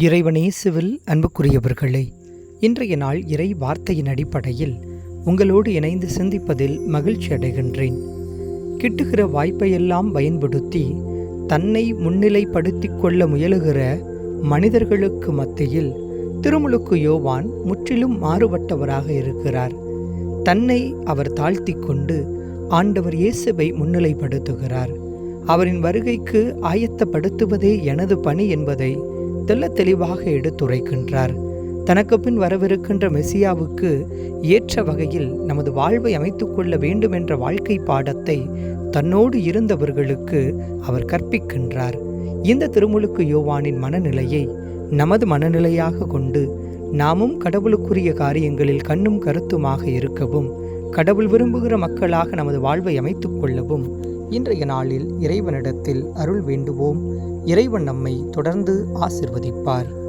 இறைவனேசுவில் அன்புக்குரியவர்களே இன்றைய நாள் இறை வார்த்தையின் அடிப்படையில் உங்களோடு இணைந்து சிந்திப்பதில் மகிழ்ச்சி அடைகின்றேன். கிட்டுகிற வாய்ப்பையெல்லாம் பயன்படுத்தி தன்னை முன்னிலைப்படுத்தி கொள்ள முயலுகிற மனிதர்களுக்கு மத்தியில் திருமுழுக்கு யோவான் முற்றிலும் மாறுபட்டவராக இருக்கிறார். தன்னை அவர் தாழ்த்தி கொண்டு ஆண்டவர் இயேசுவை முன்னிலைப்படுத்துகிறார். அவரின் வருகைக்கு ஆயத்தப்படுத்துவதே எனது பணி என்பதை தெல்ல தெளிவாக எடுத்துரைக்கின்றார். தனக்கு பின் வரவிருக்கின்ற மெசியாவுக்கு ஏற்ற வகையில் நமது வாழ்வை அமைத்துக்கொள்ள வேண்டும் என்ற வாழ்க்கை பாடத்தை தன்னோடு இருந்தவர்களுக்கு அவர் கற்பிக்கின்றார். இந்த திருமுழுக்கு யோவானின் மனநிலையை நமது மனநிலையாக கொண்டு நாமும் கடவுளுக்குரிய காரியங்களில் கண்ணும் கருத்துமாக இருக்கவும் கடவுள் விரும்புகிற மக்களாக நமது வாழ்வை அமைத்துக் கொள்ளவும் இன்றைய நாளில் இறைவனிடத்தில் அருள் வேண்டுவோம். இறைவன் நம்மை தொடர்ந்து ஆசிர்வதிப்பார்.